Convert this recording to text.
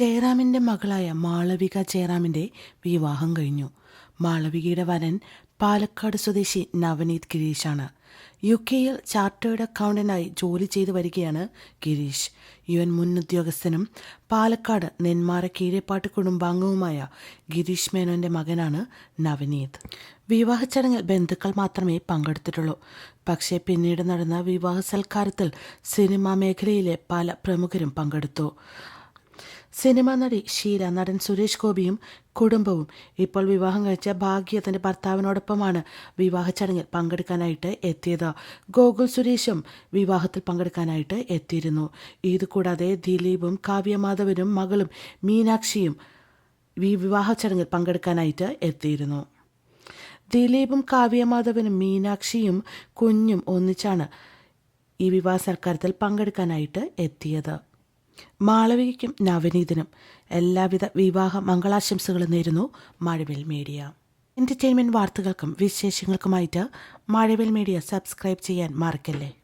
ജയറാമിന്റെ മകളായ മാളവിക ജയറാമിന്റെ വിവാഹം കഴിഞ്ഞു. മാളവികയുടെ വരൻ പാലക്കാട് സ്വദേശി നവനീത് ഗിരീഷാണ് യു കെയിൽ ചാർട്ടേഡ് അക്കൗണ്ടന്റായി ജോലി ചെയ്തു വരികയാണ് ഗിരീഷ്. യു എൻ മുൻ ഉദ്യോഗസ്ഥനും പാലക്കാട് നെന്മാറ കീഴേപ്പാട്ട് കുടുംബാംഗവുമായ ഗിരീഷ് മേനോന്റെ മകനാണ് നവനീത്. വിവാഹ ചടങ്ങിൽ ബന്ധുക്കൾ മാത്രമേ പങ്കെടുത്തിട്ടുള്ളൂ. പക്ഷേ പിന്നീട് നടന്ന വിവാഹ സൽക്കാരത്തിൽ സിനിമാ മേഖലയിലെ പല പ്രമുഖരും പങ്കെടുത്തു. സിനിമാ നടി ഷീല നടൻ സുരേഷ് ഗോപിയും കുടുംബവും ഇപ്പോൾ വിവാഹം കഴിച്ച ഭാഗ്യ തന്റെ ഭർത്താവിനോടൊപ്പമാണ് വിവാഹ ചടങ്ങിൽ പങ്കെടുക്കാനായിട്ട് എത്തിയത്. ഗോകുൽ സുരേഷും വിവാഹത്തിൽ പങ്കെടുക്കാനായിട്ട് എത്തിയിരുന്നു. ഇത് കൂടാതെ ദിലീപും കാവ്യമാധവനും മകളും മീനാക്ഷിയും ഈ വിവാഹ ചടങ്ങിൽ പങ്കെടുക്കാനായിട്ട് എത്തിയിരുന്നു. ദിലീപും കാവ്യമാധവനും മീനാക്ഷിയും കുഞ്ഞും ഒന്നിച്ചാണ് ഈ വിവാഹ സൽക്കാരത്തിൽ പങ്കെടുക്കാനായിട്ട് എത്തിയത്. മാളവികയ്ക്കും നവനീതിനും എല്ലാവിധ വിവാഹ മംഗളാശംസകളും നേരുന്നു മഴവിൽ മീഡിയ. എന്റർടൈൻമെന്റ് വാർത്തകൾക്കും വിശേഷങ്ങൾക്കുമായിട്ട് മഴവിൽ മീഡിയ സബ്സ്ക്രൈബ് ചെയ്യാൻ മറക്കല്ലേ?